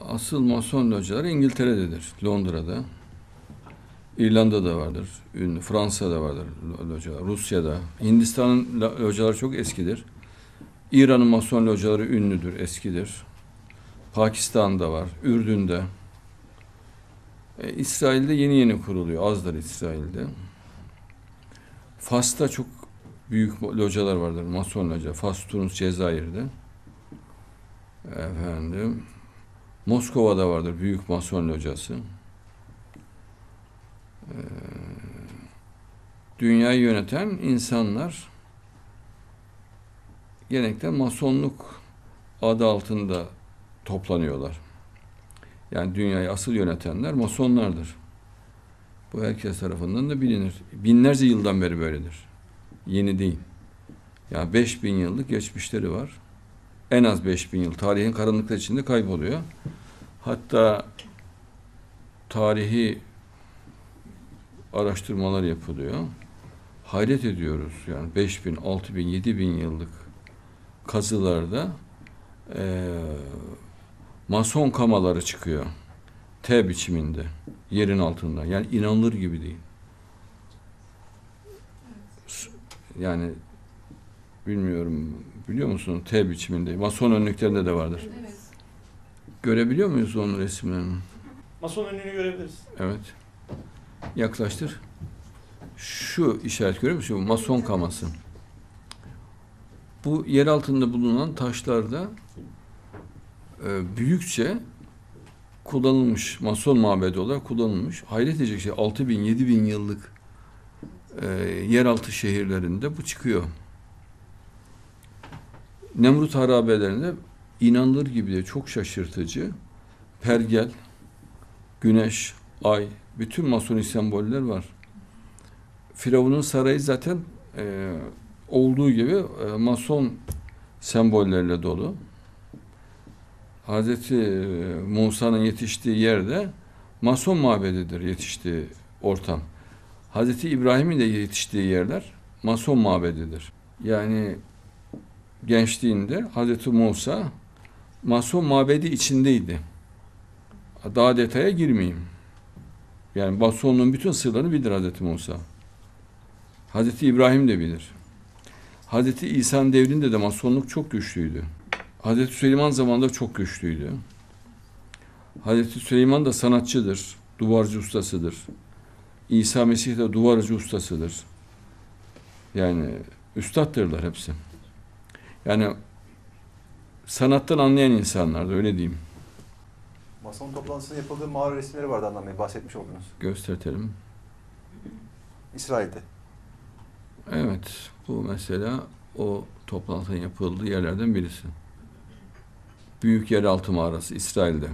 Asıl Mason locaları İngiltere'dedir, Londra'da. İrlanda'da vardır, ünlü. Fransa'da vardır lo- localar, Rusya'da. Hindistan'ın lo- locaları çok eskidir. İran'ın Mason locaları ünlüdür, eskidir. Pakistan'da var, Ürdün'de. E, İsrail'de yeni yeni kuruluyor, azdır İsrail'de. Fas'ta çok büyük localar vardır, Mason loca. Fas, Tunus, Cezayir'de. Efendim, Moskova'da vardır büyük Mason locası. Ee, dünyayı yöneten insanlar genellikle masonluk adı altında toplanıyorlar. Yani dünyayı asıl yönetenler masonlardır. Bu herkes tarafından da bilinir. Binlerce yıldan beri böyledir. Yeni değil. Yani 5000 yıllık geçmişleri var. En az 5000 yıl tarihin karanlıkları içinde kayboluyor. Hatta tarihi araştırmalar yapılıyor. Hayret ediyoruz yani 5000, 6000, 7000 yıllık kazılarda eee mason kamaları çıkıyor. T biçiminde, yerin altında. Yani inanılır gibi değil. Yani bilmiyorum, biliyor musun T biçiminde. Mason önlüklerinde de vardır. Evet. Görebiliyor muyuz onun resimlerini? Mason önlüğünü görebiliriz. Evet. Yaklaştır. Şu işaret görüyor musun? Mason kaması. Bu yer altında bulunan taşlarda e, büyükçe kullanılmış, mason mabedi olarak kullanılmış. Hayret edecek şey 6000 bin, 7 bin yıllık e, yeraltı şehirlerinde bu çıkıyor. Nemrut harabelerinde inanılır gibi de çok şaşırtıcı pergel, güneş, ay, bütün masoni semboller var. Firavun'un sarayı zaten e, olduğu gibi e, mason sembollerle dolu. Hazreti e, Musa'nın yetiştiği yerde mason mabedidir yetiştiği ortam. Hazreti İbrahim'in de yetiştiği yerler mason mabedidir. Yani gençliğinde Hazreti Musa mason mabedi içindeydi. Daha detaya girmeyeyim. Yani masonluğun bütün sırlarını bilir Hazreti Musa. Hazreti İbrahim de bilir. Hazreti İsa'nın devrinde de masonluk çok güçlüydü. Hazreti Süleyman zamanında çok güçlüydü. Hazreti Süleyman da sanatçıdır, duvarcı ustasıdır. İsa Mesih de duvarcı ustasıdır. Yani üstaddırlar hepsi. Yani sanattan anlayan insanlardı öyle diyeyim. Mason toplantısının yapıldığı mağara resimleri vardı Adnan Bey, bahsetmiş oldunuz. Göstertelim. İsrail'de. Evet, bu mesela o toplantının yapıldığı yerlerden birisi. Büyük Yeraltı Mağarası İsrail'de.